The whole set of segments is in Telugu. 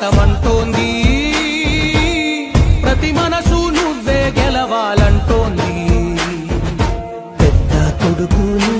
స్వాగతం ప్రతి మనసు నువ్వే గెలవాలంటోంది. పెద్ద కొడుకులు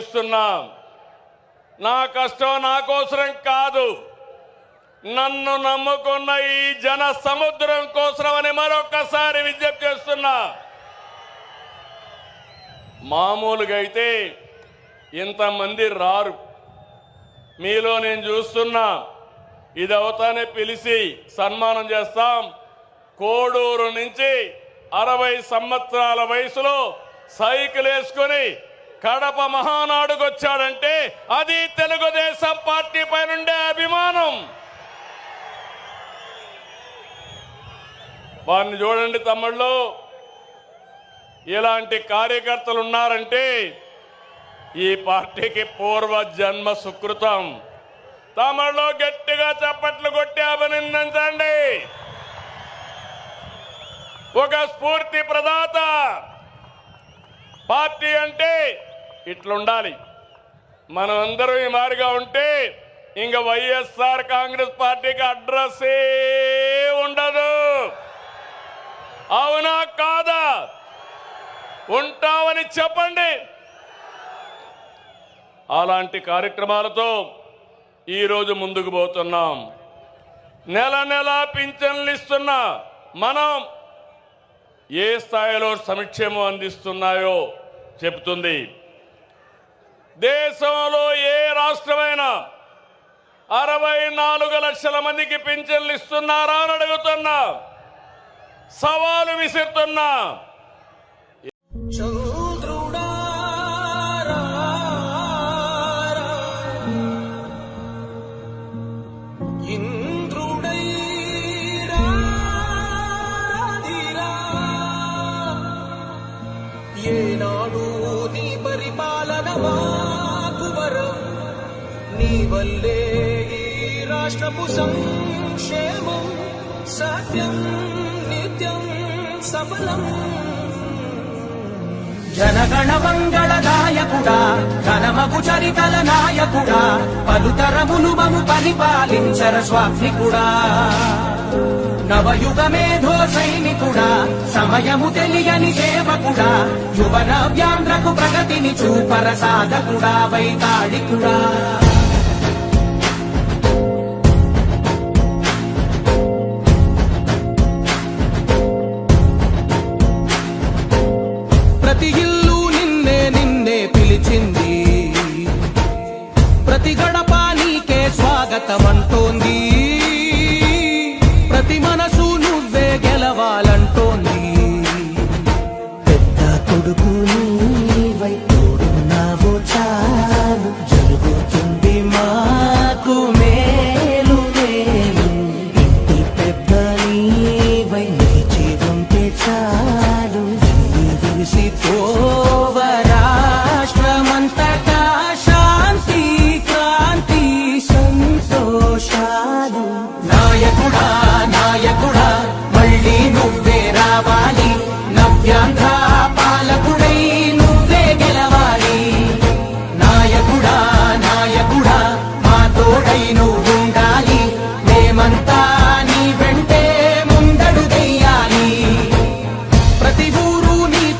ఆలోచిస్తున్నా నా కష్టం నా కోసరం కాదు. నన్ను నమ్ముకున్న ఈ జన సముద్రం కోసమని మరొకసారి విజ్ఞప్తి చేస్తున్నా. మామూలుగా అయితే ఇంతమంది రారు. మీలో నేను చూస్తున్నా. ఇది అవుతానే పిలిచి సన్మానం చేస్తాం. కోడూరు నుంచి అరవై సంవత్సరాల వయసులో సైకిల్ వేసుకొని కడప మహానాడుకు వచ్చాడంటే అది తెలుగుదేశం పార్టీ పైనుండే అభిమానం. వారిని చూడండి తమ్ముళ్ళు. ఇలాంటి కార్యకర్తలు ఉన్నారంటే ఈ పార్టీకి పూర్వ జన్మ సుకృతం. తమలో గట్టిగా చప్పట్లు కొట్టి అభినందించండి. ఒక స్ఫూర్తి ప్రదాత. పార్టీ అంటే ఇట్లుండాలి. మనం అందరం ఈ మారిగా ఉంటే ఇంక వైఎస్ఆర్ కాంగ్రెస్ పార్టీకి అడ్రస్సే ఉండదు. అవునా కాదా? ఉంటామని చెప్పండి. అలాంటి కార్యక్రమాలతో ఈరోజు ముందుకు పోతున్నాం. నెల నెల పింఛన్లు ఇస్తున్నా మనం ఏ స్థాయిలో సంక్షేమం అందిస్తున్నాయో చెబుతుంది. దేశంలో ఏ రాష్ట్రమైనా అరవై నాలుగు లక్షల మందికి పింఛన్లు ఇస్తున్నారా అని అడుగుతున్నా. సవాలు విసురుతున్నా. ఇంద్రుడై ఏనాడు నీ పరిపాలన నీ వల్లే ఈ రాష్ట్రపు సంక్షేమం సత్యం నిత్యం సఫలం. జనగణ మంగళ నాయకుడా ఘనమగు చరితల నాయకుడా పలుతరములు మము పరిపాలించర స్వామికుడా నవయుగ మేధో సైనికుడా సమయము తెలియని సేవకుడా యువన వ్యాంధ్రకు ప్రగతిని చూపర సాధకుడా వైతాళికుడా.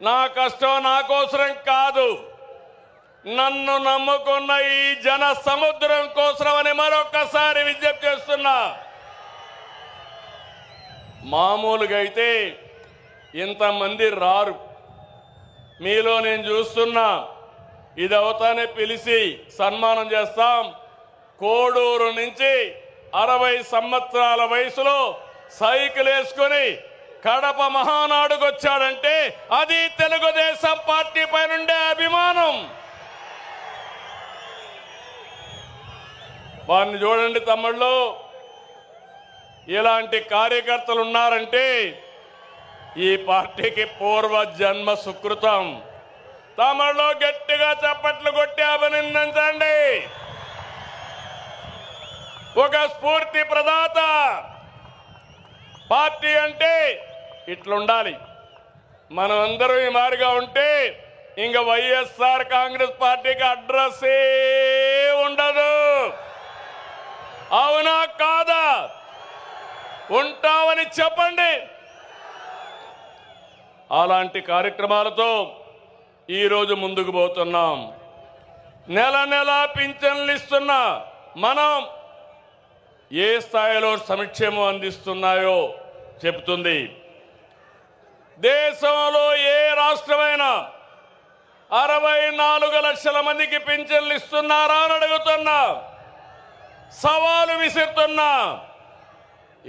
నా కష్టం నా కోసరం కాదు. నన్ను నమ్ముకున్న ఈ జన సముద్రం కోసరం అని మరొకసారి విజ్ఞప్తి చేస్తున్నా. మామూలుగా అయితే ఇంతమంది రారు. మీలో నేను చూస్తున్నా. ఇది అవుతానే పిలిచి సన్మానం చేస్తాం. కోడూరు నుంచి అరవై సంవత్సరాల వయసులో సైకిల్ వేసుకొని కడప మహానాడుకు వచ్చాడంటే అది తెలుగుదేశం పార్టీ పైనుండే అభిమానం. వారిని చూడండి తమ్ముళ్ళు. ఇలాంటి కార్యకర్తలు ఉన్నారంటే ఈ పార్టీకి పూర్వ జన్మ సుకృతం. తమలో గట్టిగా చప్పట్లు కొట్టి అభినందించండి. ఒక స్ఫూర్తి ప్రదాత. పార్టీ అంటే ఇట్లుండాలి. మనమందరం ఈ మారిగా ఉంటే ఇంకా వైఎస్ఆర్ కాంగ్రెస్ పార్టీకి అడ్రస్సే ఉండదు. అవునా కాదా? ఉంటామని చెప్పండి. అలాంటి కార్యక్రమాలతో ఈరోజు ముందుకు పోతున్నాం. నెల నెల పింఛన్లు ఇస్తున్న మనం ఏ స్థాయిలో సంక్షేమం అందిస్తున్నాయో చెబుతుంది. దేశంలో ఏ రాష్ట్రమైనా అరవై నాలుగు లక్షల మందికి పింఛన్లు ఇస్తున్నారా అని అడుగుతున్నా. సవాలు విసురుతున్నా.